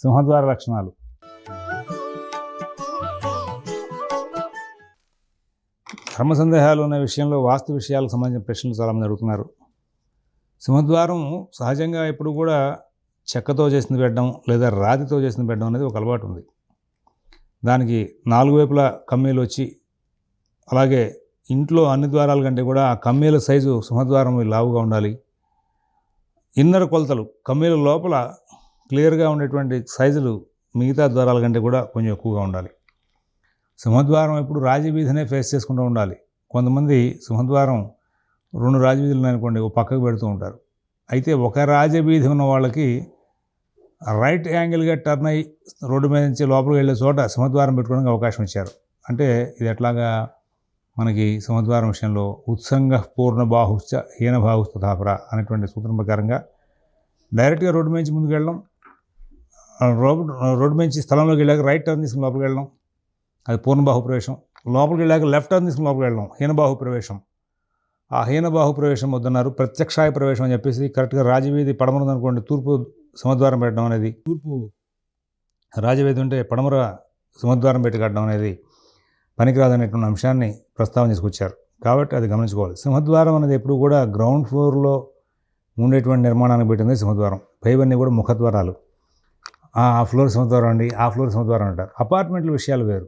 సింహద్వార లక్షణాలు. ధర్మ సందేహాలు ఉన్న విషయంలో వాస్తు విషయాలకు సంబంధించిన ప్రశ్నలు చాలామంది అడుగుతున్నారు. సింహద్వారం సహజంగా ఎప్పుడు కూడా చెక్కతో చేసిన పెట్టడం లేదా రాతితో చేసిన పెట్టడం అనేది ఒక అలవాటు ఉంది. దానికి నాలుగు వైపులా కమ్మీలు వచ్చి అలాగే ఇంట్లో అన్ని ద్వారాల కంటే కూడా ఆ కమ్మీల సైజు సింహద్వారం లావుగా ఉండాలి. ఇన్నర్ కొలతలు కమ్మీల లోపల క్లియర్గా ఉండేటువంటి సైజులు మిగతా ద్వారాల కంటే కూడా కొంచెం ఎక్కువగా ఉండాలి. సింహద్వారం ఎప్పుడు రాజవీధినే ఫేస్ చేసుకుంటూ ఉండాలి. కొంతమంది సింహద్వారం రెండు రాజవీధులు అనుకోండి ఒక పక్కకు పెడుతూ ఉంటారు. అయితే ఒక రాజవీధి ఉన్న వాళ్ళకి రైట్ యాంగిల్గా టర్న్ అయ్యి రోడ్డు మీద నుంచి లోపలికి వెళ్ళే చోట సింహద్వారం పెట్టుకోవడానికి అవకాశం ఇచ్చారు. అంటే ఇది ఎట్లాగా మనకి సింహద్వారం విషయంలో ఉత్సంగ పూర్ణ బాహుశ్చ హీన బాహుస్థాపర అనేటువంటి సూత్రం ప్రకారంగా డైరెక్ట్గా రోడ్డు మీద నుంచి ముందుకు వెళ్ళడం రోడ్డు రోడ్డు నుంచి స్థలంలోకి వెళ్ళాక రైట్ టర్న్ తీసుకుని లోపలికి వెళ్ళడం. అది పూర్ణబాహు ప్రవేశం. లోపలికి వెళ్ళాక లెఫ్ట్ టర్న్ తీసుకుని లోపలికి వెళ్ళడం. హీనబాహు ప్రవేశం. ఆ హీనబాహు ప్రవేశం వద్దన్నారు ప్రత్యక్షాయ ప్రవేశం అని చెప్పేసి కరెక్ట్గా రాజవీధి పడమరది అనుకోండి తూర్పు సింహద్వారం పెట్టడం అనేది. తూర్పు. రాజవీధి ఉంటే పడమర సింహద్వారం పెట్టి కట్టడం అనేది పనికిరాదనేటువంటి అంశాన్ని ప్రస్తావన తీసుకొచ్చారు. కాబట్టి అది గమనించుకోవాలి. సింహద్వారం అనేది ఎప్పుడు కూడా గ్రౌండ్ ఫ్లోర్లో ఉండేటువంటి నిర్మాణానికి పెట్టింది సింహద్వారం పైవన్నీ కూడా ముఖద్వారాలు. ఆ ఫ్లోర్ సింహద్వారం అండి ఆ ఫ్లోర్ సింహద్వారం అంటారు. అపార్ట్మెంట్ల విషయాలు వేరు.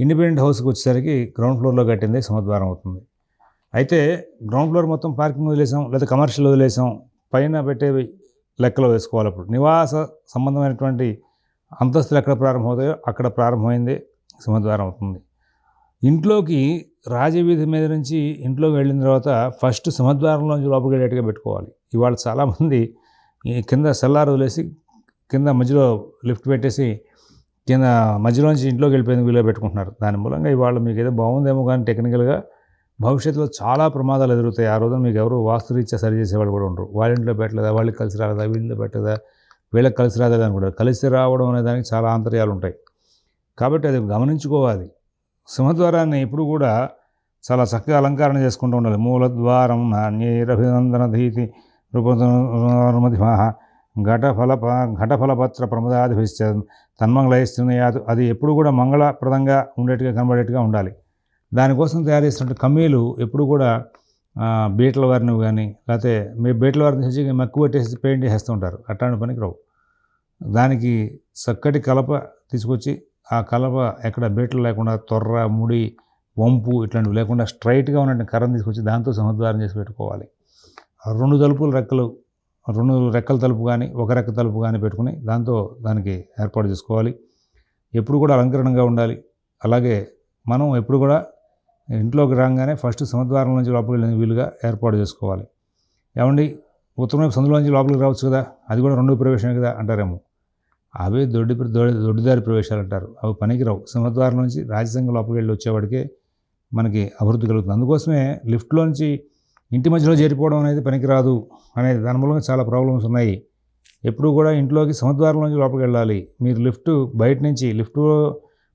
ఇండిపెండెంట్ హౌస్కి వచ్చేసరికి గ్రౌండ్ ఫ్లోర్లో కట్టింది సింహద్వారం అవుతుంది. అయితే గ్రౌండ్ ఫ్లోర్ మొత్తం పార్కింగ్ వదిలేసాం లేదా కమర్షియల్ వదిలేసాం పైన పెట్టేవి లెక్కలో వేసుకోవాలి అప్పుడు. నివాస సంబంధమైనటువంటి అంతస్తులు ఎక్కడ ప్రారంభమవుతాయో అక్కడ ప్రారంభమైంది సింహద్వారం అవుతుంది. ఇంట్లోకి రాజవీధి మీద నుంచి ఇంట్లోకి వెళ్ళిన తర్వాత ఫస్ట్ సింహద్వారంలోంచి లోపలికి వెళ్ళేట్టుగా పెట్టుకోవాలి. ఇవాళ చాలామంది కింద సెల్లార్ వదిలేసి కింద మధ్యలో లిఫ్ట్ పెట్టేసి కింద మధ్యలోంచి ఇంట్లోకి వెళ్ళిపోయింది వీలో పెట్టుకుంటున్నారు. దాని మూలంగా ఇవాళ మీకు ఏదో బాగుందేమో కానీ టెక్నికల్గా భవిష్యత్తులో చాలా ప్రమాదాలు ఎదురుతాయి ఆ రోజున మీకు ఎవరు వాస్తురీత్యా సరి చేసేవాళ్ళు కూడా ఉండరు. వాళ్ళ ఇంట్లో పెట్టలేదా? వాళ్ళకి కలిసి రాలేదా? వీళ్ళలో పెట్టలేదా? వీళ్ళకి కలిసి రాలేదా అనుకుంటారు కలిసి రావడం అనే దానికి చాలా ఆంతర్యాలు ఉంటాయి. కాబట్టి అది గమనించుకోవాలి. సింహద్వారాన్ని ఇప్పుడు కూడా చాలా చక్కగా అలంకరణ చేసుకుంటూ ఉండాలి. మూలద్వారం నాణ్యైరభినందన ధీతి రూపమధిమా ఘటఫల ఘటఫలపత్ర ప్రమదాధిభిశ్చ తన్మంగళయిస్తున్నాయాదు అది ఎప్పుడు కూడా మంగళప్రదంగా ఉండేట్టుగా కనబడేట్టుగా ఉండాలి. దానికోసం తయారు చేసినట్టు కమ్మీలు ఎప్పుడు కూడా బీటల బీట్ల వారిని కానీ లేకపోతే మీ బీట్ల వారిని తెచ్చి మక్కువ పెట్టేసి పెయింట్ చేస్తూ ఉంటారు అట్లాంటి పనికి రావు. దానికి చక్కటి కలప తీసుకొచ్చి ఆ కలప ఎక్కడ బీటలు లేకుండా తొర్ర ముడి వంపు ఇట్లాంటివి లేకుండా స్ట్రైట్గా ఉన్నటువంటి కర్రను తీసుకొచ్చి దాంతో సముద్వారం చేసి పెట్టుకోవాలి. ఆ రెండు తలుపులు రెక్కలు రెండు రెక్కల తలుపు కానీ ఒక రెక్క తలుపు కానీ పెట్టుకుని దాంతో దానికి ఏర్పాటు చేసుకోవాలి. ఎప్పుడు కూడా అలంకరణగా ఉండాలి. అలాగే మనం ఎప్పుడు కూడా ఇంట్లోకి రాగానే ఫస్ట్ సముద్వారం నుంచి లోపలికి వెళ్ళిన వీలుగా ఏర్పాటు చేసుకోవాలి. ఏమండి? ఉత్తరం వైపు సందులో నుంచి లోపలికి రావచ్చు కదా? అది కూడా రెండో ప్రవేశమే కదా అంటారేమో. అవే దొడ్డి దొడ్డి దొడ్డిదారి ప్రవేశాలు అంటారు. అవి పనికిరావు. సింహద్వారం నుంచి రాజసంఘ లోపలికి వెళ్ళి వచ్చేవాడికే మనకి అభివృద్ధి కలుగుతుంది. అందుకోసమే లిఫ్ట్లోంచి ఇంటి మధ్యలో చేరిపోవడం అనేది పనికిరాదు అనేది దాని మూలంగా చాలా ప్రాబ్లమ్స్ ఉన్నాయి. ఎప్పుడు కూడా ఇంట్లోకి సింహద్వారంలోంచి లోపలికి వెళ్ళాలి. మీరు లిఫ్ట్ బయట నుంచి లిఫ్ట్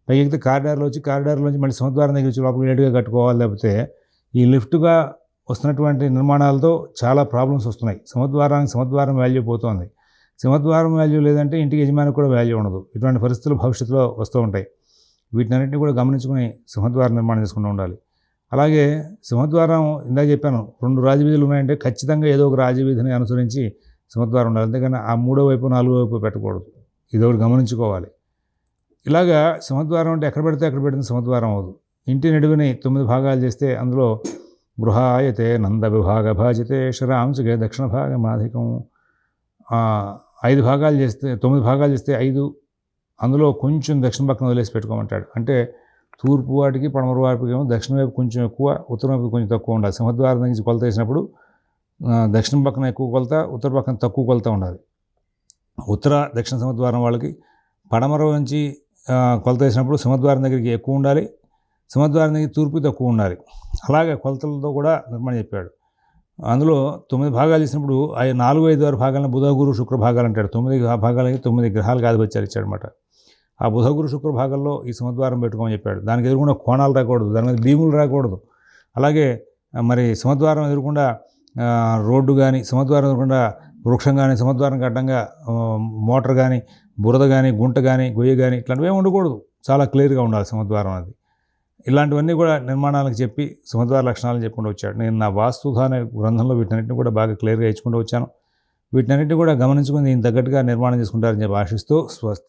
పైకి ఎక్కితే కారిడార్లో వచ్చి కారిడార్లోంచి మళ్ళీ సింహద్వారం దగ్గర వచ్చి లోపలికి లేటుగా కట్టుకోవాలి. లేకపోతే ఈ లిఫ్ట్గా వస్తున్నటువంటి నిర్మాణాలతో చాలా ప్రాబ్లమ్స్ వస్తున్నాయి. సింహద్వారానికి సింహద్వారం వాల్యూ పోతుంది. సింహద్వారం వాల్యూ లేదంటే ఇంటికి యజమానికి కూడా వాల్యూ ఉండదు. ఇటువంటి పరిస్థితులు భవిష్యత్తులో వస్తూ ఉంటాయి. వీటినన్నింటినీ కూడా గమనించుకుని సింహద్వారం నిర్మాణం చేసుకుంటూ ఉండాలి. అలాగే సింహద్వారం ఇందాక చెప్పాను రెండు రాజవీధులు ఉన్నాయంటే ఖచ్చితంగా ఏదో ఒక రాజవీధిని అనుసరించి సింహద్వారం ఉండాలి. అంతేగాని ఆ మూడో వైపు నాలుగో వైపు పెట్టకూడదు. ఇది ఒకటి గమనించుకోవాలి. ఇలాగా సింహద్వారం అంటే ఎక్కడ పెడితే అక్కడ పెట్టిన సింహద్వారం అవ్వదు. ఇంటి నడువుని తొమ్మిది భాగాలు చేస్తే అందులో గృహాయతే నంద విభాగ భాజితే శరాంశకే దక్షిణ భాగం అధికం ఐదు భాగాలు చేస్తే తొమ్మిది భాగాలు చేస్తే ఐదు అందులో కొంచెం దక్షిణ పక్కన వదిలేసి పెట్టుకోమంటాడు. అంటే తూర్పు వాటికి పడమర వాటికి ఏమో దక్షిణ వైపు కొంచెం ఎక్కువ ఉత్తరం వైపు కొంచెం తక్కువ ఉండాలి. సింహద్వారం నుంచి కొలత వేసినప్పుడు దక్షిణ పక్కన ఎక్కువ కొలత ఉత్తర పక్కన తక్కువ కొలత ఉండాలి. ఉత్తర దక్షిణ సింహద్వారం వాళ్ళకి పడమర నుంచి కొలత వేసినప్పుడు సింహద్వారం దగ్గరికి ఎక్కువ ఉండాలి. సింహద్వారం దగ్గర తూర్పు తక్కువ ఉండాలి. అలాగే కొలతలతో కూడా నిర్మాణం చెప్పాడు. అందులో తొమ్మిది భాగాలు ఇచ్చినప్పుడు ఆ నాలుగు ఐదు ఆరు భాగాలను బుధ గురు శుక్ర భాగాలు అంటాడు. తొమ్మిది భాగాలకి తొమ్మిది గ్రహాలకు ఆధిపత్యాలు ఇచ్చాడనమాట ఆ బుధ గురు శుక్ర భాగంలో ఈ సింహద్వారం పెట్టుకోమని చెప్పాడు. దానికి ఎదురుకుండా కోణాలు రాకూడదు దాని మీద భీములు రాకూడదు. అలాగే మరి సింహద్వారం ఎదురుకుండా రోడ్డు కానీ సింహద్వారం ఎదురుకుండా వృక్షం కానీ సింహద్వారం అడ్డంగా మోటార్ కానీ బురద కానీ గుంట కానీ గొయ్య కానీ ఇట్లాంటివి ఉండకూడదు. చాలా క్లియర్గా ఉండాలి సింహద్వారం అది. ఇలాంటివన్నీ కూడా నిర్మాణాలకు చెప్పి సమద్వార లక్షణాలు చెప్పుకుంటూ వచ్చాడు. నేను నా వాస్తుధ అనే గ్రంథంలో వీటన్నిటిని కూడా బాగా క్లియర్గా ఇచ్చుకుంటూ వచ్చాను. వీటన్నిటిని కూడా గమనించుకుని దీనికి తగ్గట్టుగా నిర్మాణం చేసుకుంటారని చెప్పి ఆశిస్తూ స్వస్తి.